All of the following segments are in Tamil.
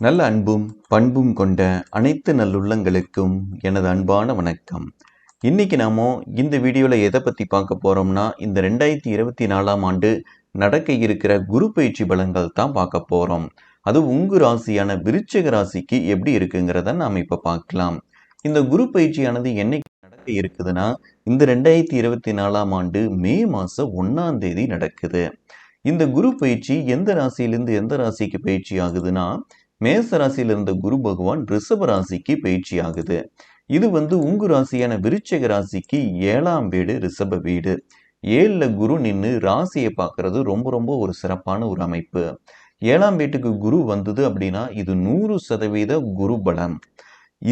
நல்ல அன்பும் பண்பும் கொண்ட அனைத்து நல்லுள்ளங்களுக்கும் எனது அன்பான வணக்கம். இன்னைக்கு நாம இந்த வீடியோவில் எதை பற்றி பார்க்க போகிறோம்னா இந்த ரெண்டாயிரத்தி இருபத்தி நாலாம் ஆண்டு நடக்க இருக்கிற குரு பயிற்சி பலன்கள் தான் பார்க்க போகிறோம் அது உங்க ராசியான விருச்சக ராசிக்கு எப்படி இருக்குங்கிறத நாம் இப்போ பார்க்கலாம். இந்த குரு பயிற்சியானது என்னைக்கு நடக்க இருக்குதுன்னா இந்த ரெண்டாயிரத்தி இருபத்தி நாலாம் ஆண்டு மே மாதம் ஒன்றாம் தேதி நடக்குது. இந்த குரு பயிற்சி எந்த ராசியிலிருந்து எந்த ராசிக்கு பயிற்சி ஆகுதுன்னா மேச ராசியில் இருந்த குரு பகவான் ரிஷப ராசிக்கு பயிற்சி ஆகுது இது வந்து உங்கு ராசியான விருச்சக ராசிக்கு ஏழாம் வீடு ரிஷப வீடு. ஏழில் குரு நின்று ராசியை பார்க்கறது ரொம்ப ரொம்ப ஒரு சிறப்பான ஒரு அமைப்பு. ஏழாம் வீட்டுக்கு குரு வந்தது அப்படின்னா இது நூறு சதவீத குரு பலம்.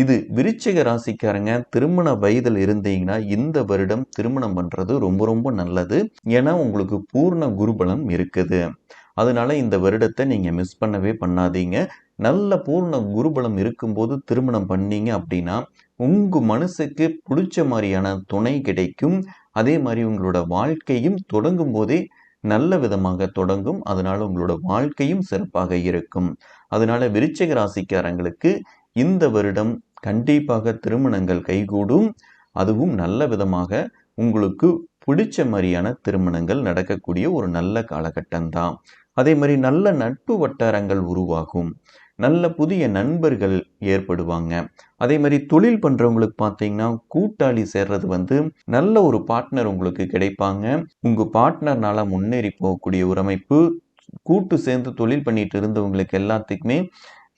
இது விருச்சிக ராசிக்காரங்க திருமண வயதில் இருந்தீங்கன்னா இந்த வருடம் திருமணம் பண்ணுறது ரொம்ப ரொம்ப நல்லது. ஏன்னா உங்களுக்கு பூர்ண குருபலம் இருக்குது. அதனால இந்த வருடத்தை நீங்கள் மிஸ் பண்ணவே பண்ணாதீங்க. நல்ல பூர்ண குருபலம் இருக்கும்போது திருமணம் பண்ணீங்க அப்படின்னா உங்கள் மனசுக்கு பிடிச்ச மாதிரியான துணை கிடைக்கும். அதே மாதிரி உங்களோட வாழ்க்கையும் தொடங்கும் போதே நல்ல விதமாக தொடங்கும். அதனால் உங்களோட வாழ்க்கையும் சிறப்பாக இருக்கும். அதனால் விருச்சிக ராசிக்காரங்களுக்கு இந்த வருடம் கண்டிப்பாக திருமணங்கள் கைகூடும். அதுவும் நல்ல விதமாக உங்களுக்கு பிடிச்ச மாதிரியான திருமணங்கள் நடக்கக்கூடிய ஒரு நல்ல காலகட்டம் தான் அதே மாதிரி நல்ல நட்பு வட்டாரங்கள் உருவாகும். நல்ல புதிய நண்பர்கள் ஏற்படுவாங்க. அதே மாதிரி தொழில் பண்ணுறவங்களுக்கு பார்த்தீங்கன்னா கூட்டாளி சேர்றது வந்து நல்ல ஒரு பார்ட்னர் உங்களுக்கு கிடைப்பாங்க. உங்கள் பார்ட்னர்னால முன்னேறி போகக்கூடிய ஒரு அமைப்பு கூட்டு சேர்ந்து தொழில் பண்ணிட்டு இருந்தவங்களுக்கு எல்லாத்துக்குமே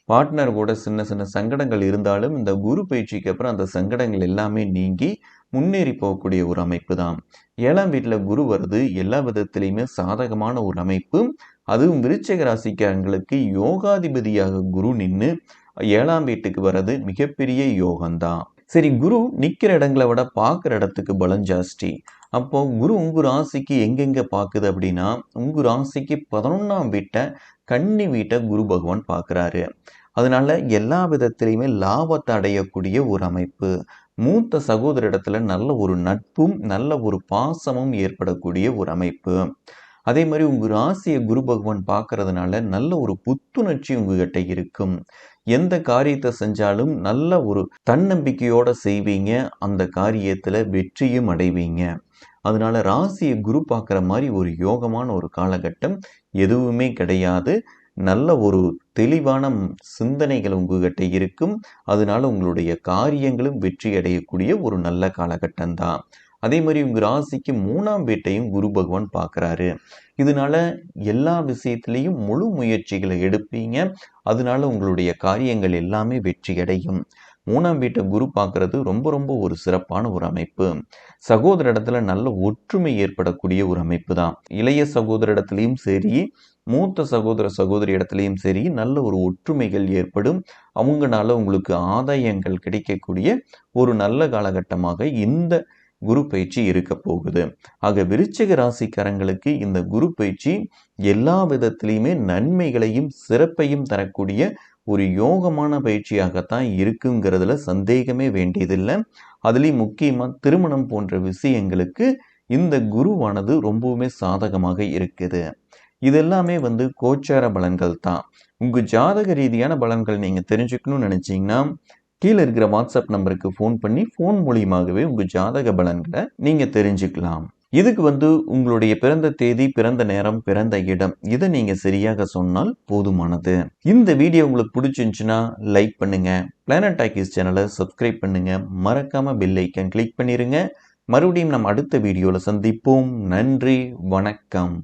பார்ட்னர் கூட சின்ன சின்ன சங்கடங்கள் இருந்தாலும் இந்த குரு பயிற்சிக்கு அப்புறம் அந்த சங்கடங்கள் எல்லாமே நீங்கி முன்னேறி போகக்கூடிய ஒரு அமைப்பு தான். ஏழாம் வீட்டில் குரு வருது. எல்லா விதத்திலையுமே சாதகமான ஒரு அமைப்பு. அதுவும் விருச்சக ராசிக்காரங்களுக்கு யோகாதிபதியாக குரு நின்று ஏழாம் வீட்டுக்கு வர்றது மிகப்பெரிய யோகம்தான். சரி குரு நிற்கிற இடங்களை விட பார்க்குற இடத்துக்கு பலம் ஜாஸ்தி. அப்போ குரு உங்கள் ராசிக்கு எங்கெங்கே பார்க்குது அப்படின்னா உங்கள் ராசிக்கு பதினொன்றாம் வீட்டை கன்னி வீட்டை குரு பகவான் பார்க்குறாரு. அதனால எல்லா விதத்திலையுமே லாபத்தை அடையக்கூடிய ஒரு அமைப்பு. மூத்த சகோதர இடத்துல நல்ல ஒரு நட்பும் நல்ல ஒரு பாசமும் ஏற்படக்கூடிய ஒரு அமைப்பு. அதே மாதிரி உங்கள் ராசியை குரு பகவான் பார்க்கறதுனால நல்ல ஒரு புத்துணர்ச்சி உங்ககிட்ட இருக்கும். எந்த காரியத்தை செஞ்சாலும் நல்ல ஒரு தன்னம்பிக்கையோடு செய்வீங்க. அந்த காரியத்தில் வெற்றியும் அடைவீங்க. அதனால ராசியை குரு பார்க்குற மாதிரி ஒரு யோகமான ஒரு காலகட்டம் எதுவுமே கிடையாது. நல்ல ஒரு தெளிவான சிந்தனைகள் உங்ககிட்ட இருக்கும். அதனால உங்களுடைய காரியங்களும் வெற்றி அடையக்கூடிய ஒரு நல்ல காலகட்டம் தான் அதே மாதிரி உங்கள் ராசிக்கு மூணாம் வீட்டையும் குரு பகவான் பார்க்குறாரு. இதனால எல்லா விஷயத்திலையும் முழு முயற்சிகளை எடுப்பீங்க. அதனால உங்களுடைய காரியங்கள் எல்லாமே வெற்றி அடையும். மூணாம் வீட்டை குரு பார்க்கறது ரொம்ப ரொம்ப ஒரு சிறப்பான ஒரு அமைப்பு. சகோதர இடத்துல நல்ல ஒற்றுமை ஏற்படக்கூடிய ஒரு அமைப்பு தான். இளைய சகோதர இடத்துலையும் சரி மூத்த சகோதர சகோதரி இடத்துலையும் சரி நல்ல ஒரு ஒற்றுமைகள் ஏற்படும். அவங்கனால உங்களுக்கு ஆதாயங்கள் கிடைக்கக்கூடிய ஒரு நல்ல காலகட்டமாக இந்த குரு பயிற்சி இருக்க போகுது. ஆக விருச்சிக ராசிக்காரங்களுக்கு இந்த குரு பயிற்சி எல்லா விதத்திலையுமே நன்மைகளையும் சிறப்பையும் தரக்கூடிய ஒரு யோகமான பயிற்சியாகத்தான் இருக்குங்கிறதுல சந்தேகமே வேண்டியதில்லை. அதுலேயும் முக்கியமாக திருமணம் போன்ற விஷயங்களுக்கு இந்த குருவானது ரொம்பவுமே சாதகமாக இருக்குது. இதெல்லாமே வந்து கோச்சார பலன்கள் தான். உங்கள் ஜாதக ரீதியான பலன்கள் நீங்கள் தெரிஞ்சுக்கணும்னு நினச்சிங்கன்னா கீழே இருக்கிற வாட்ஸ்அப் நம்பருக்கு ஃபோன் பண்ணி ஃபோன் மூலியமாகவே உங்கள் ஜாதக பலன்களை நீங்கள் தெரிஞ்சுக்கலாம். இதுக்கு வந்து உங்களுடைய பிறந்த தேதி பிறந்த நேரம் பிறந்த இடம் இதை நீங்கள் சரியாக சொன்னால் போதுமானது. இந்த வீடியோ உங்களுக்கு பிடிச்சிருந்துச்சுன்னா லைக் பண்ணுங்க. பிளானட் டாக்கிஸ் சேனலை சப்ஸ்கிரைப் பண்ணுங்க. மறக்காம பெல் ஐக்கன் கிளிக் பண்ணிருங்க. மறுபடியும் நம்ம அடுத்த வீடியோவில் சந்திப்போம். நன்றி வணக்கம்.